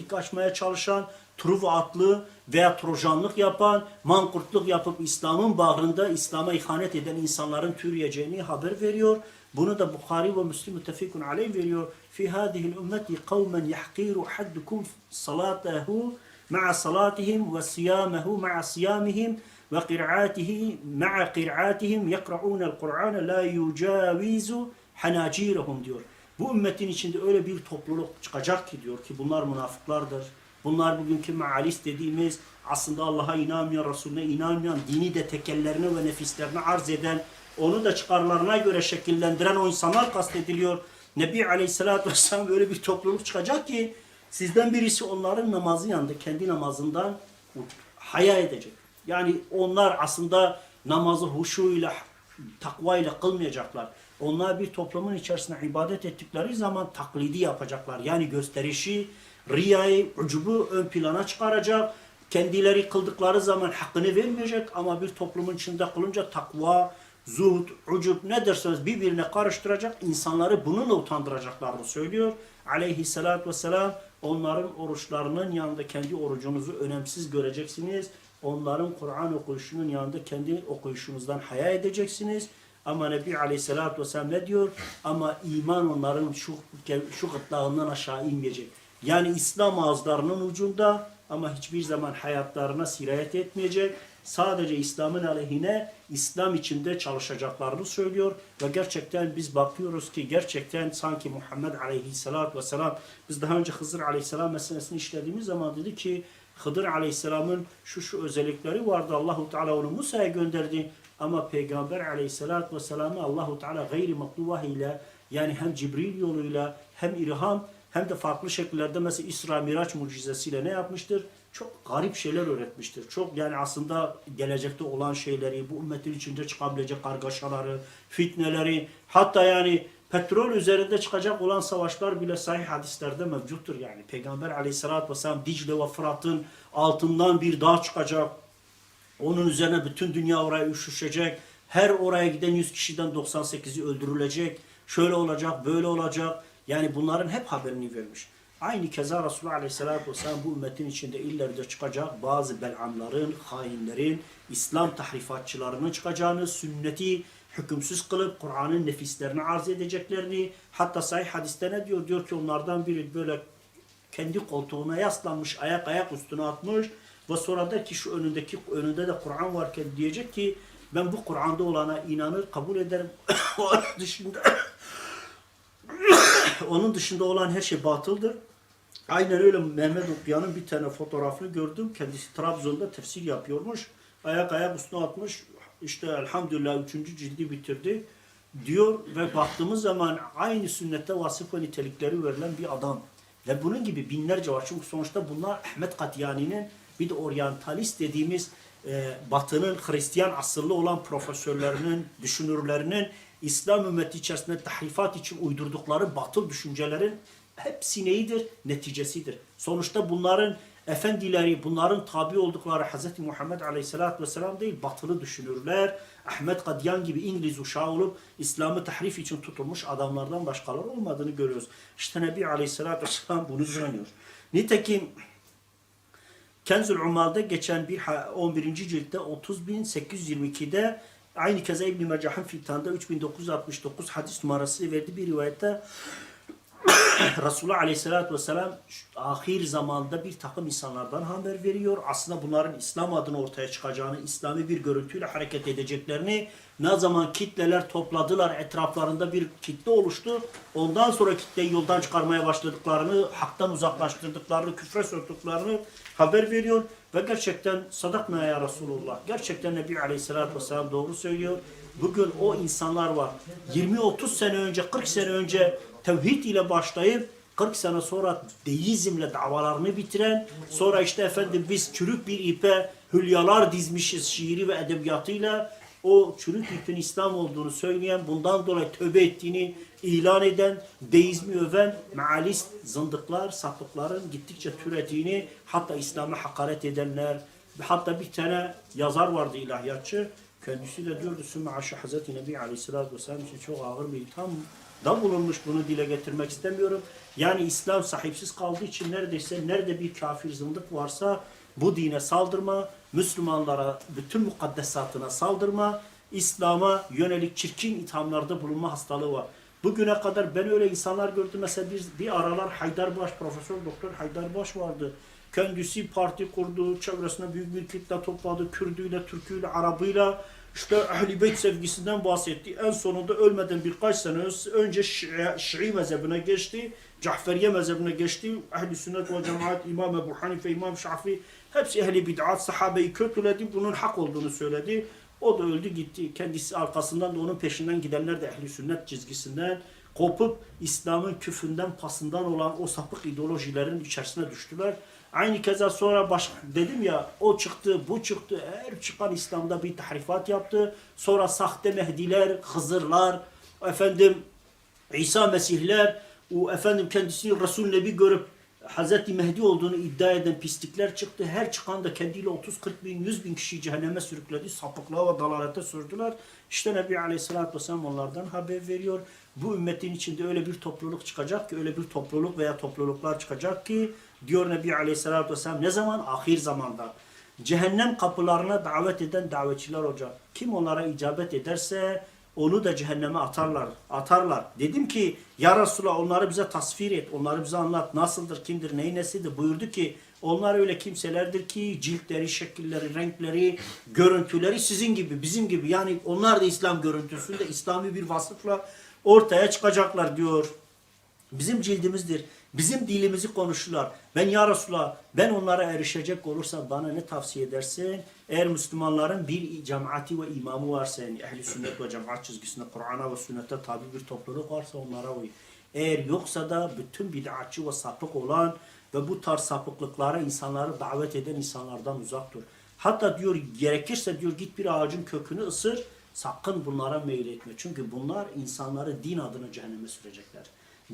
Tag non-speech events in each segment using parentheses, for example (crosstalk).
gedik açmaya çalışan, Truva atlı veya Trojanlık yapan, mankurtluk yapıp İslam'ın bağrında İslam'a ihanet eden insanların türeyeceğini haber veriyor. Bunu da Bukhari ve Müslim müttefikun aleyh veriyor. Fi hadihi'l ümmeti kavmen yahkiru haddukum salatahu ma'a salatihim ve siyamehu ma'a siyamihim ve qira'atihi ma'a qira'atihim yakra'unel Kur'an la yucavizu diyor. Bu ümmetin içinde öyle bir topluluk çıkacak ki diyor ki bunlar münafıklardır. Bunlar bugünkü mealist dediğimiz aslında Allah'a inanmayan, Resulüne inanmayan, dini de tekellerine ve nefislerine arz eden, onu da çıkarlarına göre şekillendiren o insanlar kastediliyor. Nebi Aleyhisselatü Vesselam böyle bir topluluk çıkacak ki sizden birisi onların namazı yanında kendi namazından haya edecek. Yani onlar aslında namazı huşuyla, takvayla kılmayacaklar. Onlar bir toplumun içerisinde ibadet ettikleri zaman taklidi yapacaklar. Yani gösterişi, riyayı, ucubu ön plana çıkaracak. Kendileri kıldıkları zaman hakkını vermeyecek ama bir toplumun içinde kılınca takva, zuhd, ucub ne derseniz birbirine karıştıracak. insanları bununla utandıracaklarını söylüyor. Aleyhissalatü vesselam onların oruçlarının yanında kendi orucunuzu önemsiz göreceksiniz. Onların Kur'an okuyuşunun yanında kendi okuyuşunuzdan haya edeceksiniz. Ama Nebi Aleyhisselatü Vesselam ne diyor? Ama iman onların şu, şu gırtlağından aşağı inmeyecek. Yani İslam ağızlarının ucunda ama hiçbir zaman hayatlarına sirayet etmeyecek. Sadece İslam'ın aleyhine İslam içinde çalışacaklarını söylüyor. Ve gerçekten biz bakıyoruz ki gerçekten sanki Muhammed Aleyhisselatü Vesselam biz daha önce Hızır Aleyhisselam meselesini işlediğimiz zaman dedi ki Hıdır Aleyhisselam'ın şu şu özellikleri vardı. Allahu Teala onu Musa'ya gönderdi. Ama Peygamber Aleyhisselatü Vesselam'ı Allahu Teala gayri maklu vahiyle yani hem Cibril yoluyla hem İlham hem de farklı şekillerde mesela İsra Miraç mucizesiyle ne yapmıştır? Çok garip şeyler öğretmiştir. Çok yani aslında gelecekte olan şeyleri, bu ümmetin içinde çıkabilecek kargaşaları, fitneleri, hatta yani petrol üzerinde çıkacak olan savaşlar bile sahih hadislerde mevcuttur yani. Peygamber aleyhissalatü vesselam Dicle ve Fırat'ın altından bir dağ çıkacak. Onun üzerine bütün dünya oraya üşüşecek. Her oraya giden 100 kişiden 98'i öldürülecek. Şöyle olacak, böyle olacak. Yani bunların hep haberini vermiş. Aynı keza Resulullah Aleyhisselatü Vesselam bu ümmetin içinde ileride çıkacak bazı belamların, hainlerin, İslam tahrifatçılarının çıkacağını, sünneti hükümsüz kılıp Kur'an'ın nefislerini arz edeceklerini, hatta sahih hadiste ne diyor? Diyor ki onlardan biri böyle kendi koltuğuna yaslanmış, ayak ayak üstüne atmış ve sonra der ki şu önündeki önünde de Kur'an varken diyecek ki ben bu Kur'an'da olana inanır, kabul ederim. (coughs) Onun dışında (coughs) onun dışında olan her şey batıldır. Aynen öyle Mehmet Okuyan'ın bir tane fotoğrafını gördüm. Kendisi Trabzon'da tefsir yapıyormuş. Ayak ayak üstüne atmış. İşte elhamdülillah üçüncü cildi bitirdi. Diyor ve baktığımız zaman aynı sünnette vasıf ve nitelikleri verilen bir adam. Ve bunun gibi binlerce var. Çünkü sonuçta bunlar Ahmet Katyani'nin bir de oryantalist dediğimiz e, batının Hristiyan asıllı olan profesörlerinin, düşünürlerinin İslam ümmeti içerisinde tahrifat için uydurdukları batıl düşüncelerin hepsi neyidir? Neticesidir. Sonuçta bunların efendileri, bunların tabi oldukları Hz. Muhammed Aleyhisselatü Vesselam değil, batılı düşünürler. Ahmet Kadyan gibi İngiliz uşağı olup İslam'ı tahrif için tutulmuş adamlardan başkaları olmadığını görüyoruz. İşte Nebi Aleyhisselatü Vesselam bunu söylüyor. Nitekim Kenzül Umal'da geçen bir 11. ciltte 30.822'de aynı keza İbn-i Mecah'ın fitanında 3969 hadis numarası verdiği bir rivayette (coughs) Resulullah Aleyhisselatü Vesselam ahir zamanda bir takım insanlardan haber veriyor. Aslında bunların İslam adına ortaya çıkacağını, İslami bir görüntüyle hareket edeceklerini ne zaman kitleler topladılar, etraflarında bir kitle oluştu. Ondan sonra kitleyi yoldan çıkarmaya başladıklarını, haktan uzaklaştırdıklarını, küfre soktuklarını haber veriyor. Ve gerçekten sadakna ya Resulullah. Gerçekten Nebi Aleyhisselatü Vesselam doğru söylüyor. Bugün o insanlar var. 20-30 sene önce, 40 sene önce tevhid ile başlayıp 40 sene sonra deizmle davalarını bitiren, sonra işte efendim biz çürük bir ipe hülyalar dizmişiz şiiri ve edebiyatıyla o çürük ipin İslam olduğunu söyleyen, bundan dolayı tövbe ettiğini ilan eden, deizmi öven mealist zındıklar, sapıkların gittikçe türediğini, hatta İslam'a hakaret edenler, hatta bir tane yazar vardı ilahiyatçı, kendisi de diyordu Sümme Aşı Hazreti Nebi Aleyhisselatü Vesselam için çok ağır bir itham da bulunmuş. Bunu dile getirmek istemiyorum. Yani İslam sahipsiz kaldığı için neredeyse nerede bir kafir zındık varsa bu dine saldırma, Müslümanlara bütün mukaddesatına saldırma, İslam'a yönelik çirkin ithamlarda bulunma hastalığı var. Bugüne kadar ben öyle insanlar gördüm. Mesela bir, bir aralar Haydarbaş, Profesör Doktor Haydarbaş vardı. Kendisi parti kurdu, çevresine büyük bir kitle topladı. Kürdüyle, Türküyle, Arabıyla işte Ehl-i Beyt sevgisinden bahsetti. En sonunda ölmeden birkaç sene önce Şii, Şii mezhebine geçti. Cahferiye mezhebine geçti. Ehl-i Sünnet ve Cemaat, İmam Ebu Hanife, İmam Şafii hepsi ehli bid'at, sahabeyi kötüledi. Bunun hak olduğunu söyledi. O da öldü gitti. Kendisi arkasından da onun peşinden gidenler de ehli sünnet çizgisinden kopup İslam'ın küfünden pasından olan o sapık ideolojilerin içerisine düştüler. Aynı keza sonra baş, dedim ya o çıktı, bu çıktı. Her çıkan İslam'da bir tahrifat yaptı. Sonra sahte Mehdiler, Hızırlar, efendim İsa Mesihler, o efendim kendisini Resul Nebi görüp Hazreti Mehdi olduğunu iddia eden pislikler çıktı. Her çıkan da kendiyle 30-40 bin, 100 bin kişiyi cehenneme sürükledi. Sapıklığa ve dalalete sürdüler. İşte Nebi Aleyhisselatü Vesselam onlardan haber veriyor. Bu ümmetin içinde öyle bir topluluk çıkacak ki, öyle bir topluluk veya topluluklar çıkacak ki, diyor Nebi Aleyhisselatü Vesselam ne zaman? Ahir zamanda. Cehennem kapılarına davet eden davetçiler olacak. Kim onlara icabet ederse onu da cehenneme atarlar. Atarlar. Dedim ki ya Resulallah onları bize tasvir et. Onları bize anlat. Nasıldır, kimdir, neyin nesidir? Buyurdu ki onlar öyle kimselerdir ki ciltleri, şekilleri, renkleri, görüntüleri sizin gibi, bizim gibi. Yani onlar da İslam görüntüsünde İslami bir vasıfla ortaya çıkacaklar diyor. Bizim cildimizdir. Bizim dilimizi konuşurlar. Ben ya Resulallah ben onlara erişecek olursam bana ne tavsiye edersin? Eğer Müslümanların bir cemaati ve imamı varsa yani ehli sünnet ve cemaat çizgisinde Kur'an'a ve sünnete tabi bir topluluk varsa onlara uy. Eğer yoksa da bütün bid'atçı ve sapık olan ve bu tarz sapıklıklara insanları davet eden insanlardan uzak dur. Hatta diyor gerekirse diyor git bir ağacın kökünü ısır sakın bunlara meyletme. Çünkü bunlar insanları din adına cehenneme sürecekler.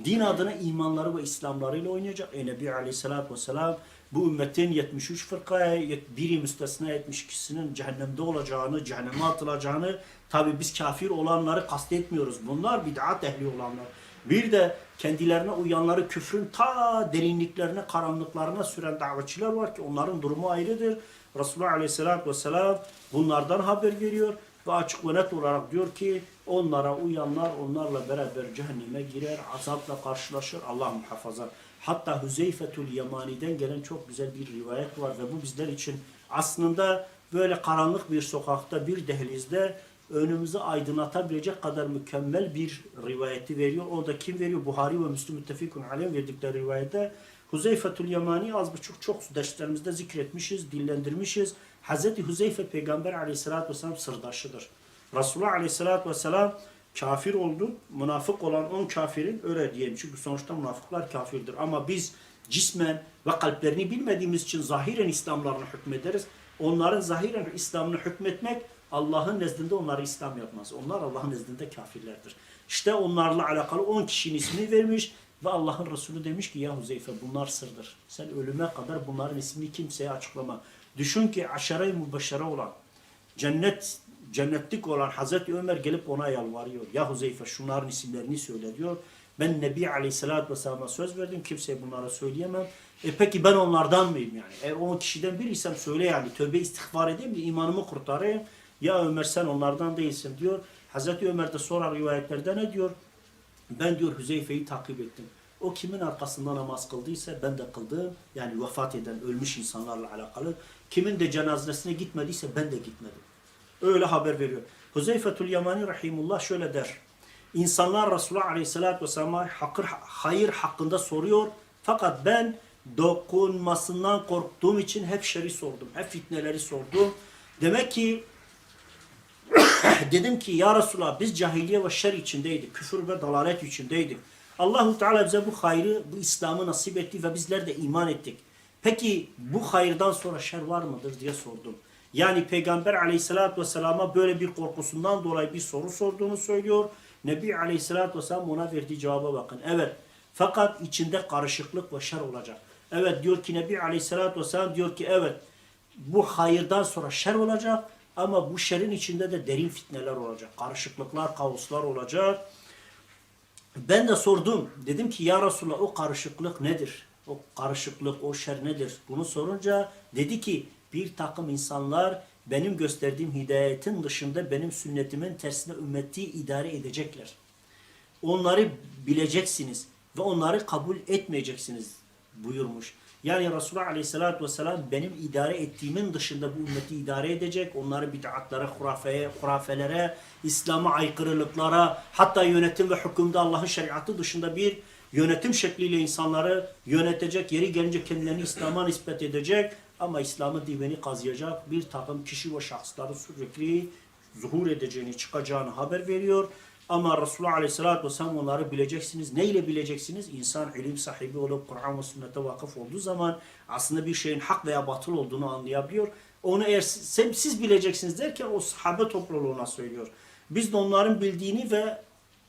Din adına imanları ve İslamlarıyla oynayacak. E Nebi Aleyhisselatü Vesselam bu ümmetin 73 fırkaya, biri müstesna 72'sinin cehennemde olacağını, cehenneme atılacağını, tabi biz kafir olanları kastetmiyoruz. Bunlar bid'at ehli olanlar. Bir de kendilerine uyanları küfrün ta derinliklerine, karanlıklarına süren davetçiler var ki onların durumu ayrıdır. Resulullah Aleyhisselatü Vesselam bunlardan haber veriyor ve açık ve net olarak diyor ki onlara uyanlar onlarla beraber cehenneme girer, azapla karşılaşır. Allah muhafaza. Hatta Hüzeyfetül Yamani'den gelen çok güzel bir rivayet var ve bu bizler için aslında böyle karanlık bir sokakta, bir dehlizde önümüzü aydınlatabilecek kadar mükemmel bir rivayeti veriyor. O da kim veriyor? Buhari ve Müslüm Müttefikun Alem verdikleri rivayette Huzeyfetül Yamani az buçuk çok derslerimizde zikretmişiz, dillendirmişiz. Hazreti Huzeyfe Peygamber aleyhissalatü vesselam sırdaşıdır. Resulullah aleyhissalatü vesselam kafir oldu. Münafık olan on kafirin öyle diyelim. Çünkü sonuçta münafıklar kafirdir. Ama biz cismen ve kalplerini bilmediğimiz için zahiren İslamlarını hükmederiz. Onların zahiren İslamını hükmetmek Allah'ın nezdinde onları İslam yapmaz. Onlar Allah'ın nezdinde kafirlerdir. İşte onlarla alakalı 10 kişinin ismini vermiş ve Allah'ın Resulü demiş ki ya Huzeyfe bunlar sırdır. Sen ölüme kadar bunların ismini kimseye açıklama. Düşün ki aşere-i mübeşşere olan cennet cennetlik olan Hazreti Ömer gelip ona yalvarıyor. Ya Huzeyfe şunların isimlerini söyle diyor. Ben Nebi Aleyhisselatü Vesselam'a söz verdim. Kimseye bunlara söyleyemem. E peki ben onlardan mıyım yani? Eğer o kişiden biriysem söyle yani. Tövbe istiğfar edeyim de imanımı kurtarayım. Ya Ömer sen onlardan değilsin diyor. Hazreti Ömer de sonra rivayetlerde ne diyor? Ben diyor Hüzeyfe'yi takip ettim. O kimin arkasında namaz kıldıysa ben de kıldım. Yani vefat eden, ölmüş insanlarla alakalı. Kimin de cenazesine gitmediyse ben de gitmedim. Öyle haber veriyor. Huzeyfetül Yamani Rahimullah şöyle der. İnsanlar Resulullah Aleyhisselatü Vesselam'a hakır, hayır hakkında soruyor. Fakat ben dokunmasından korktuğum için hep şeri sordum. Hep fitneleri sordum. Demek ki (coughs) dedim ki ya Resulallah biz cahiliye ve şer içindeydik. Küfür ve dalalet içindeydik. Allahu Teala bize bu hayrı, bu İslam'ı nasip etti ve bizler de iman ettik. Peki bu hayırdan sonra şer var mıdır diye sordum. Yani Peygamber aleyhissalatü vesselama böyle bir korkusundan dolayı bir soru sorduğunu söylüyor. Nebi aleyhissalatü vesselam ona verdiği cevaba bakın. Evet fakat içinde karışıklık ve şer olacak. Evet diyor ki Nebi aleyhissalatü vesselam diyor ki evet bu hayırdan sonra şer olacak ama bu şerin içinde de derin fitneler olacak. Karışıklıklar, kaoslar olacak. Ben de sordum. Dedim ki ya Resulallah o karışıklık nedir? O karışıklık, o şer nedir? Bunu sorunca dedi ki bir takım insanlar benim gösterdiğim hidayetin dışında benim sünnetimin tersine ümmeti idare edecekler. Onları bileceksiniz ve onları kabul etmeyeceksiniz buyurmuş. Yani Resulullah Aleyhisselatü Vesselam benim idare ettiğimin dışında bu ümmeti idare edecek. Onları bid'atlara, hurafeye, hurafelere, İslam'a aykırılıklara, hatta yönetim ve hükümde Allah'ın şeriatı dışında bir yönetim şekliyle insanları yönetecek, yeri gelince kendilerini İslam'a nispet edecek ama İslam'ın divini kazıyacak bir takım kişi ve şahısların sürekli zuhur edeceğini, çıkacağını haber veriyor. Ama Resulullah Aleyhisselatü Vesselam onları bileceksiniz. Neyle bileceksiniz? İnsan ilim sahibi olup Kur'an ve sünnete vakıf olduğu zaman aslında bir şeyin hak veya batıl olduğunu anlayabiliyor. Onu eğer siz, siz bileceksiniz derken o sahabe topluluğuna söylüyor. Biz de onların bildiğini ve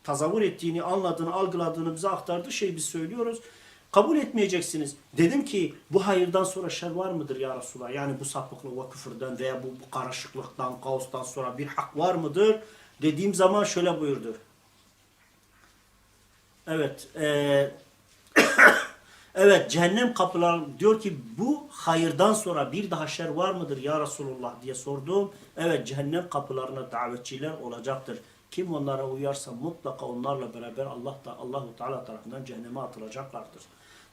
tazavvur ettiğini, anladığını, algıladığını bize aktardığı şeyi biz söylüyoruz. Kabul etmeyeceksiniz. Dedim ki bu hayırdan sonra şer var mıdır ya Resulallah? Yani bu sapıklık ve küfürden veya bu, bu karışıklıktan, kaostan sonra bir hak var mıdır? Dediğim zaman şöyle buyurdu. Evet. eee (coughs) evet cehennem kapıları diyor ki bu hayırdan sonra bir daha şer var mıdır ya Resulullah diye sordum. Evet cehennem kapılarına davetçiler olacaktır. Kim onlara uyarsa mutlaka onlarla beraber Allah da Allahu Teala tarafından cehenneme atılacaklardır.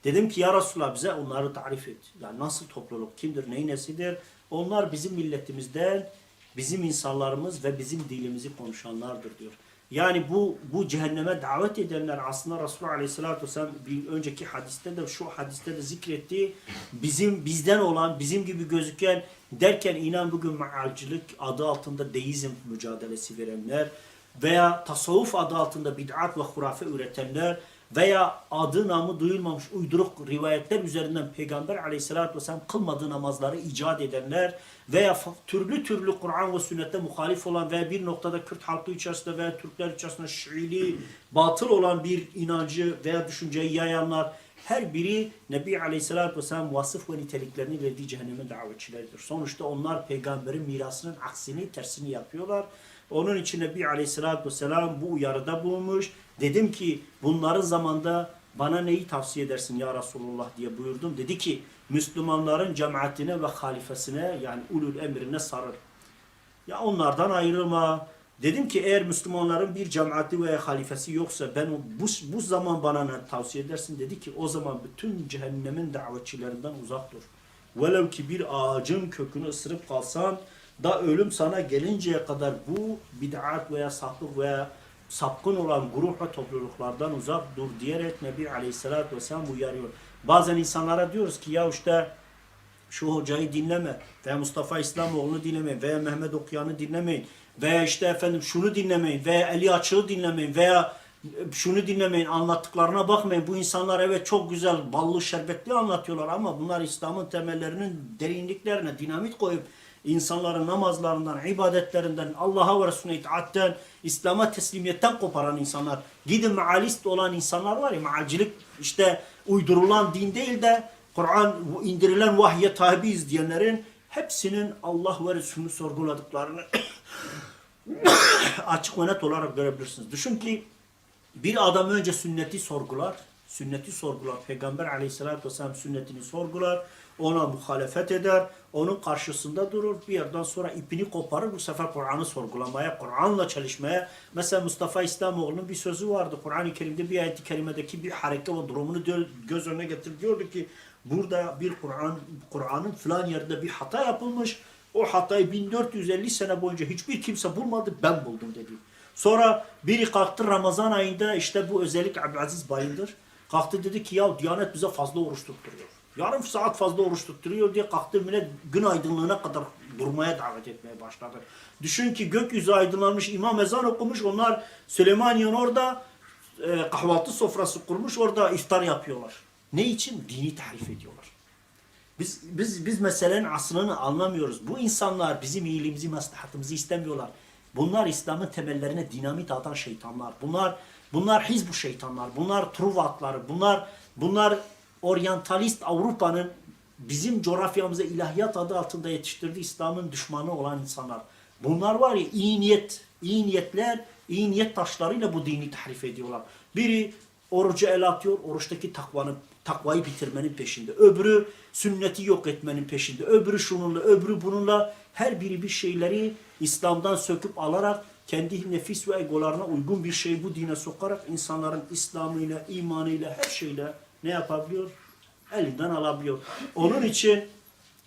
Dedim ki ya Resulullah bize onları tarif et. Yani nasıl topluluk, kimdir, neyin nesidir? Onlar bizim milletimizden, bizim insanlarımız ve bizim dilimizi konuşanlardır diyor. Yani bu bu cehenneme davet edenler aslında Resulullah Aleyhisselatü Vesselam bir önceki hadiste de şu hadiste de zikretti. Bizim bizden olan, bizim gibi gözüken derken inan bugün maalcilik adı altında deizm mücadelesi verenler veya tasavvuf adı altında bid'at ve hurafe üretenler veya adı namı duyulmamış uyduruk rivayetler üzerinden Peygamber aleyhissalatü vesselam kılmadığı namazları icat edenler veya türlü türlü Kur'an ve sünnette muhalif olan veya bir noktada Kürt halkı içerisinde veya Türkler içerisinde Şiili, batıl olan bir inancı veya düşünceyi yayanlar her biri Nebi Aleyhisselatü Vesselam vasıf ve niteliklerini verdiği cehenneme davetçileridir. Sonuçta onlar peygamberin mirasının aksini, tersini yapıyorlar. Onun için Nebi Aleyhisselatü Vesselam bu uyarıda bulunmuş. Dedim ki bunların zamanda bana neyi tavsiye edersin ya Resulullah diye buyurdum. Dedi ki Müslümanların cemaatine ve halifesine yani ulul emrine sarıl. Ya onlardan ayrılma. Dedim ki eğer Müslümanların bir cemaati veya halifesi yoksa ben bu, bu zaman bana ne tavsiye edersin? Dedi ki o zaman bütün cehennemin davetçilerinden uzak dur. Velev ki bir ağacın kökünü ısırıp kalsan da ölüm sana gelinceye kadar bu bid'at veya sapık veya sapkın olan grup ve topluluklardan uzak dur diyerek Nebi Aleyhisselatü Vesselam uyarıyor. Bazen insanlara diyoruz ki ya işte şu hocayı dinleme veya Mustafa İslamoğlu'nu dinlemeyin veya Mehmet Okuyan'ı dinlemeyin veya işte efendim şunu dinlemeyin veya Eli Açık'ı dinlemeyin veya şunu dinlemeyin anlattıklarına bakmayın. Bu insanlar evet çok güzel ballı şerbetli anlatıyorlar ama bunlar İslam'ın temellerinin derinliklerine dinamit koyup insanların namazlarından, ibadetlerinden, Allah'a ve Resulüne itaatten, İslam'a teslimiyetten koparan insanlar. Gidin mealist olan insanlar var ya, mealcilik işte uydurulan din değil de Kur'an indirilen vahye tabiiz diyenlerin hepsinin Allah ve Resulünü sorguladıklarını (coughs) açık ve net olarak görebilirsiniz. Düşün ki bir adam önce sünneti sorgular, sünneti sorgular. Peygamber aleyhissalatü vesselam sünnetini sorgular, ona muhalefet eder, onun karşısında durur. Bir yerden sonra ipini koparır, bu sefer Kur'an'ı sorgulamaya, Kur'an'la çalışmaya. Mesela Mustafa İslamoğlu'nun bir sözü vardı. Kur'an-ı Kerim'de bir ayet-i kerimedeki bir hareket ve durumunu göz önüne getirip diyordu ki burada bir Kur'an Kur'an'ın filan yerde bir hata yapılmış. O hatayı 1450 sene boyunca hiçbir kimse bulmadı, ben buldum dedi. Sonra biri kalktı Ramazan ayında işte bu özellik Abdülaziz Bayındır. Kalktı dedi ki ya Diyanet bize fazla oruç tutturuyor. Yarım saat fazla oruç tutturuyor diye kalktı millet gün aydınlığına kadar durmaya davet etmeye başladı. Düşün ki gökyüzü aydınlanmış, imam ezan okumuş, onlar Süleymaniye'nin orada e, kahvaltı sofrası kurmuş, orada iftar yapıyorlar. Ne için? Dini tahrif ediyorlar. Biz, biz, biz meselenin aslını anlamıyoruz. Bu insanlar bizim iyiliğimizi, maslahatımızı istemiyorlar. Bunlar İslam'ın temellerine dinamit atan şeytanlar. Bunlar bunlar hizbu şeytanlar. Bunlar truvatları. Bunlar bunlar oryantalist Avrupa'nın bizim coğrafyamıza ilahiyat adı altında yetiştirdiği İslam'ın düşmanı olan insanlar. Bunlar var ya iyi niyet, iyi niyetler, iyi niyet taşlarıyla bu dini tahrif ediyorlar. Biri orucu el atıyor, oruçtaki takvanın, takvayı bitirmenin peşinde. Öbürü sünneti yok etmenin peşinde. Öbürü şununla, öbürü bununla her biri bir şeyleri İslam'dan söküp alarak kendi nefis ve egolarına uygun bir şeyi bu dine sokarak insanların İslam'ıyla, imanıyla, her şeyle ne yapabiliyor? Elinden alabiliyor. Onun için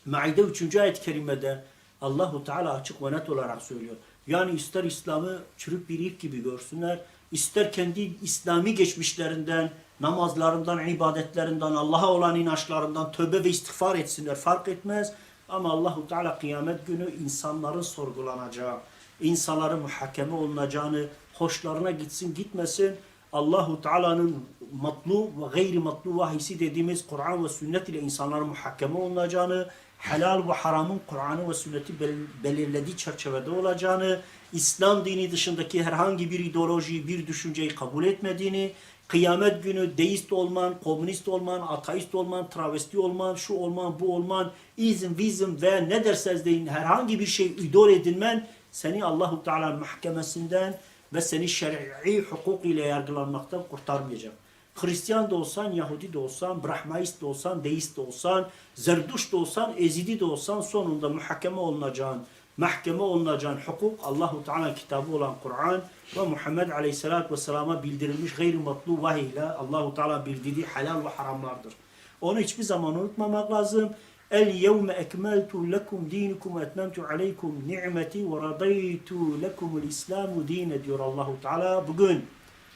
Maide 3. ayet-i kerimede Allahu Teala açık ve net olarak söylüyor. Yani ister İslam'ı çürük bir ip gibi görsünler, ister kendi İslami geçmişlerinden, namazlarından, ibadetlerinden, Allah'a olan inançlarından tövbe ve istiğfar etsinler fark etmez. Ama Allahu Teala kıyamet günü insanların sorgulanacağı, insanların muhakeme olunacağını, hoşlarına gitsin gitmesin Allahu Teala'nın matlu ve gayri matlu vahisi dediğimiz Kur'an ve sünnet ile insanların muhakeme olunacağını, helal ve haramın Kur'an'ı ve sünneti bel- belirlediği çerçevede olacağını, İslam dini dışındaki herhangi bir ideolojiyi, bir düşünceyi kabul etmediğini, kıyamet günü deist olman, komünist olman, ateist olman, travesti olman, şu olman, bu olman, izm, vizm ve ne derseniz deyin herhangi bir şey idol edinmen seni Allahu Teala mahkemesinden ve seni şer'i hukuk ile yargılanmaktan kurtarmayacak. Hristiyan da olsan, Yahudi de olsan, Brahmaist de olsan, Deist de olsan, Zerduş da olsan, Ezidi de olsan sonunda muhakeme olunacağın, mahkeme olunacağın hukuk Allahu Teala kitabı olan Kur'an ve Muhammed Aleyhisselatü Vesselam'a bildirilmiş gayri matlu vahiy ile Allahu Teala bildirdiği helal ve haramlardır. Onu hiçbir zaman unutmamak lazım. El yevme ekmeltu lekum dinukum ve etmemtu aleykum ni'meti ve radaytu lekumul islamu dine diyor Allahu Teala. Bugün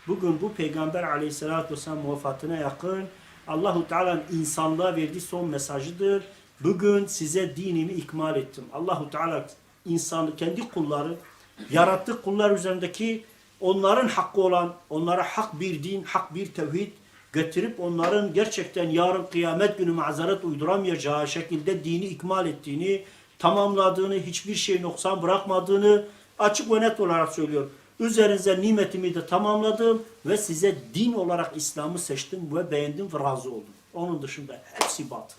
bugün bu peygamber aleyhissalatü vesselam vefatına yakın Allahu Teala'nın insanlığa verdiği son mesajıdır. Bugün size dinimi ikmal ettim. Allahu Teala insanı kendi kulları yarattığı kullar üzerindeki onların hakkı olan onlara hak bir din, hak bir tevhid getirip onların gerçekten yarın kıyamet günü mazeret uyduramayacağı şekilde dini ikmal ettiğini, tamamladığını, hiçbir şey noksan bırakmadığını açık ve net olarak söylüyor. Üzerinize nimetimi de tamamladım ve size din olarak İslam'ı seçtim ve beğendim ve razı oldum. Onun dışında hepsi batıl.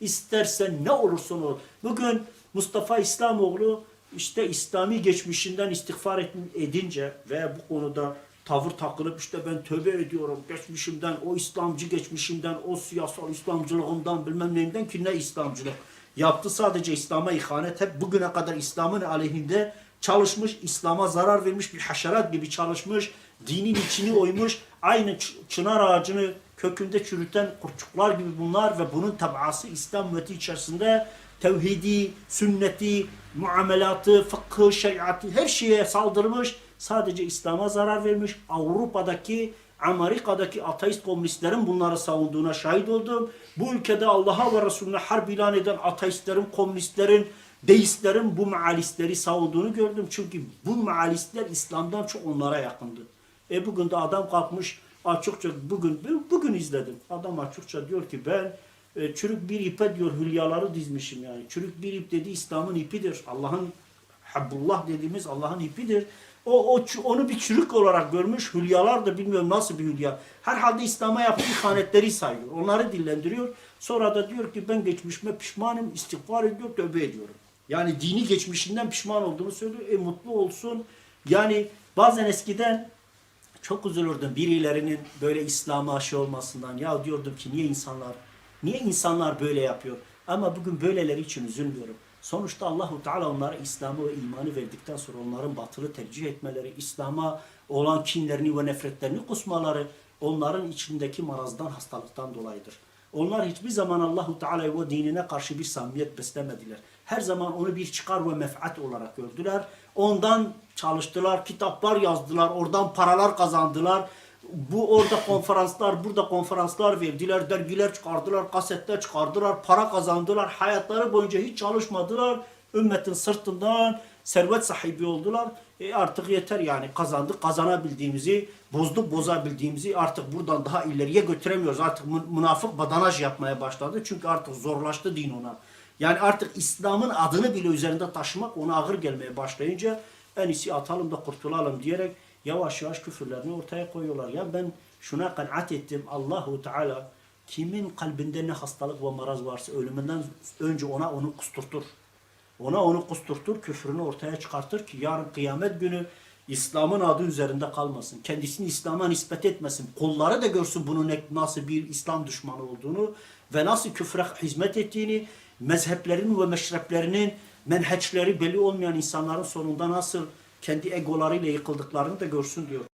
İstersen ne olursan ol. Bugün Mustafa İslamoğlu işte İslami geçmişinden istiğfar edince ve bu konuda tavır takılıp işte ben tövbe ediyorum geçmişimden, o İslamcı geçmişimden, o siyasal İslamcılığımdan bilmem neyimden ki ne İslamcılık. Yaptı sadece İslam'a ihanet. Hep bugüne kadar İslam'ın aleyhinde çalışmış, İslam'a zarar vermiş bir haşerat gibi çalışmış, dinin içini oymuş, aynı çınar ağacını kökünde çürüten kurçuklar gibi bunlar ve bunun tabası İslam ümmeti içerisinde tevhidi, sünneti, muamelatı, fıkhı, şeriatı her şeye saldırmış. Sadece İslam'a zarar vermiş. Avrupa'daki, Amerika'daki ateist komünistlerin bunları savunduğuna şahit oldum. Bu ülkede Allah'a ve Resulüne harp ilan eden ateistlerin, komünistlerin, deistlerin bu mealistleri savunduğunu gördüm. Çünkü bu mealistler İslam'dan çok onlara yakındı. E bugün de adam kalkmış açıkça bugün bugün izledim. Adam açıkça diyor ki ben e, çürük bir ipe diyor hülyaları dizmişim yani. Çürük bir ip dedi İslam'ın ipidir. Allah'ın Habbullah dediğimiz Allah'ın ipidir. O, o onu bir çürük olarak görmüş. Hülyalar da bilmiyorum nasıl bir hülya. Herhalde İslam'a yaptığı ihanetleri sayıyor. Onları dillendiriyor. Sonra da diyor ki ben geçmişime pişmanım, istiğfar ediyor, tövbe ediyorum. Yani dini geçmişinden pişman olduğunu söylüyor. E mutlu olsun. Yani bazen eskiden çok üzülürdüm birilerinin böyle İslam'a aşı olmasından. Ya diyordum ki niye insanlar niye insanlar böyle yapıyor? Ama bugün böyleleri için üzülmüyorum. Sonuçta Allahu Teala onlara İslam'ı ve imanı verdikten sonra onların batılı tercih etmeleri, İslam'a olan kinlerini ve nefretlerini kusmaları onların içindeki marazdan, hastalıktan dolayıdır. Onlar hiçbir zaman Allahu Teala ve dinine karşı bir samimiyet beslemediler. Her zaman onu bir çıkar ve menfaat olarak gördüler. Ondan çalıştılar, kitaplar yazdılar, oradan paralar kazandılar. Bu orada konferanslar, burada konferanslar verdiler, dergiler çıkardılar, kasetler çıkardılar, para kazandılar. Hayatları boyunca hiç çalışmadılar. Ümmetin sırtından servet sahibi oldular. E artık yeter yani kazandık, kazanabildiğimizi, bozduk, bozabildiğimizi artık buradan daha ileriye götüremiyoruz. Artık mün- münafık badanaj yapmaya başladı. Çünkü artık zorlaştı din ona. Yani artık İslam'ın adını bile üzerinde taşımak ona ağır gelmeye başlayınca en iyisi atalım da kurtulalım diyerek yavaş yavaş küfürlerini ortaya koyuyorlar. Ya ben şuna kanaat ettim. Allahu Teala kimin kalbinde ne hastalık ve maraz varsa ölümünden önce ona onu kusturtur. Ona onu kusturtur, küfrünü ortaya çıkartır ki yarın kıyamet günü İslam'ın adı üzerinde kalmasın. Kendisini İslam'a nispet etmesin. Kulları da görsün bunun nasıl bir İslam düşmanı olduğunu ve nasıl küfre hizmet ettiğini, mezheplerin ve meşreplerinin menheçleri belli olmayan insanların sonunda nasıl kendi egolarıyla yıkıldıklarını da görsün diyor.